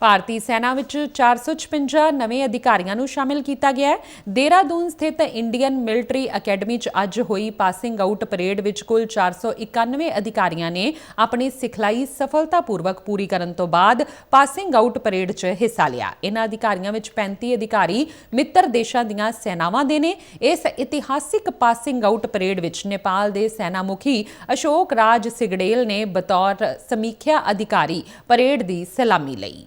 ਭਾਰਤੀ ਸੈਨਾ ਵਿੱਚ 456 ਨਵੇਂ ਅਧਿਕਾਰੀਆਂ ਨੂੰ ਸ਼ਾਮਿਲ ਕੀਤਾ ਗਿਆ ਹੈ। ਦੇਹਰਾਦੂਨ ਸਥਿਤ ਇੰਡੀਅਨ ਮਿਲਟਰੀ ਅਕੈਡਮੀ 'ਚ ਅੱਜ ਹੋਈ ਪਾਸਿੰਗ ਆਊਟ ਪਰੇਡ ਵਿੱਚ ਕੁੱਲ 491 ਅਧਿਕਾਰੀਆਂ ਨੇ ਆਪਣੀ ਸਿਖਲਾਈ ਸਫਲਤਾਪੂਰਵਕ ਪੂਰੀ ਕਰਨ ਤੋਂ ਬਾਅਦ ਪਾਸਿੰਗ ਆਊਟ ਪਰੇਡ 'ਚ ਹਿੱਸਾ ਲਿਆ। ਇਹਨਾਂ ਅਧਿਕਾਰੀਆਂ ਵਿੱਚ 35 ਅਧਿਕਾਰੀ ਮਿੱਤਰ ਦੇਸ਼ਾਂ ਦੀਆਂ ਸੈਨਾਵਾਂ ਦੇ ਨੇ। ਇਸ ਇਤਿਹਾਸਿਕ ਪਾਸਿੰਗ ਆਊਟ ਪਰੇਡ ਵਿੱਚ ਨੇਪਾਲ ਦੇ ਸੈਨਾ ਮੁਖੀ ਅਸ਼ੋਕ ਰਾਜ ਸਿਗੜੇਲ ਨੇ ਬਤੌਰ ਸਮੀਖਿਆ ਅਧਿਕਾਰੀ ਪਰੇਡ ਦੀ ਸਲਾਮੀ ਲਈ।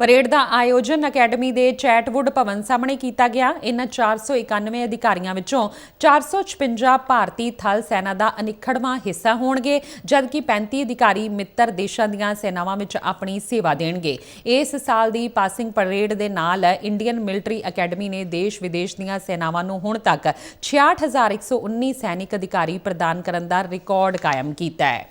ਪਰੇਡ ਦਾ ਆਯੋਜਨ ਅਕੈਡਮੀ ਦੇ ਚੈਟਵੁੱਡ ਭਵਨ ਸਾਹਮਣੇ ਕੀਤਾ ਗਿਆ। ਇਹਨਾਂ 491 ਅਧਿਕਾਰੀਆਂ ਵਿੱਚੋਂ 456 ਭਾਰਤੀ ਥਲ ਸੈਨਾ ਦਾ ਅਨਿਖੜਵਾਂ ਹਿੱਸਾ ਹੋਣਗੇ, ਜਦਕਿ 35 ਅਧਿਕਾਰੀ ਮਿੱਤਰ ਦੇਸ਼ਾਂ ਦੀਆਂ ਸੈਨਾਵਾਂ ਵਿੱਚ ਆਪਣੀ ਸੇਵਾ ਦੇਣਗੇ। ਇਸ ਸਾਲ ਦੀ ਪਾਸਿੰਗ ਪਰੇਡ ਦੇ ਨਾਲ ਇੰਡੀਅਨ ਮਿਲਟਰੀ ਅਕੈਡਮੀ ਨੇ ਦੇਸ਼ ਵਿਦੇਸ਼ ਦੀਆਂ ਸੈਨਾਵਾਂ ਨੂੰ ਹੁਣ ਤੱਕ 66119 ਸੈਨਿਕ ਅਧਿਕਾਰੀ ਪ੍ਰਦਾਨ ਕਰਨ ਦਾ ਰਿਕਾਰਡ ਕਾਇਮ ਕੀਤਾ ਹੈ।